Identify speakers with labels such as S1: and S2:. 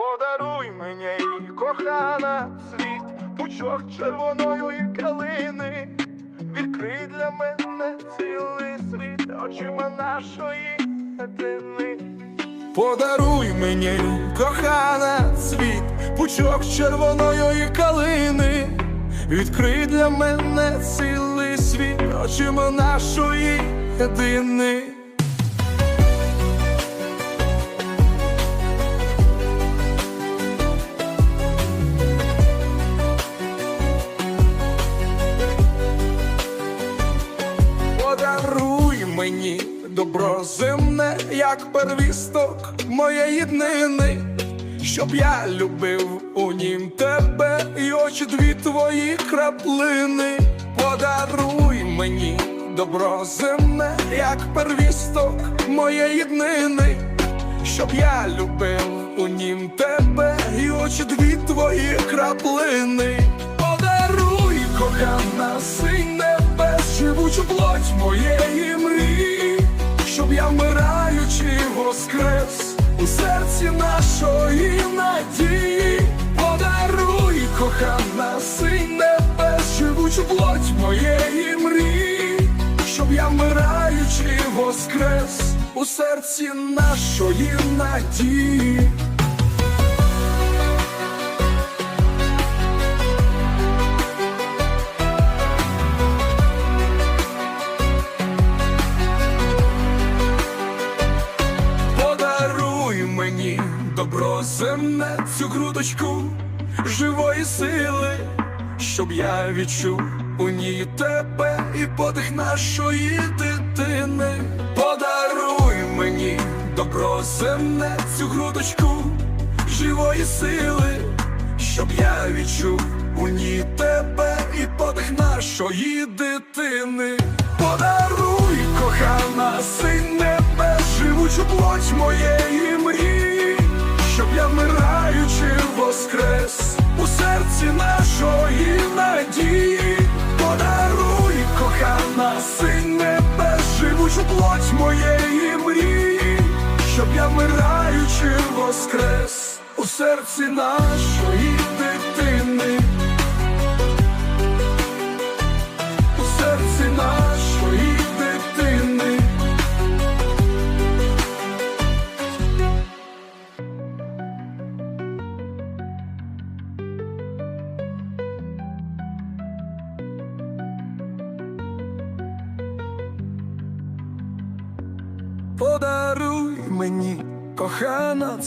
S1: Подаруй мені, кохана, світ, пучок червоної калини, відкрий для мене цілий світ, очима нашої дитини. Подаруй мені, кохана, світ, пучок червоної калини, відкрий для мене цілий світ, очима нашої єдини. Подаруй мені добро земне, як первісток моєї днини, щоб я любив у нім тебе і очі дві твої краплини. Подаруй мені добро земне, як первісток моєї днини, щоб я любив у нім тебе і очі дві твої краплини. Подаруй, кохана, небес, живучу плоть моєї мрії, щоб я вмираючи воскрес у серці нашої надії. Подаруй, кохана, синь небес, живучу плоть моєї мрії, щоб я вмираючи воскрес у серці нашої надії. Добро земне, цю грудочку живої сили, щоб я відчув у ній тебе і подих нашої дитини. Подаруй мені добро земне, цю грудочку живої сили, щоб я відчув у ній тебе і подих нашої дитини. Подаруй, кохана, син небес, живучу плоть моєї мрії, воскрес у серці нашої надії. Подаруй, кохана, син небес, живучу плоть моєї мрії, щоб я вмираючи воскрес у серці нашої дитини. Подаруй мені, кохана,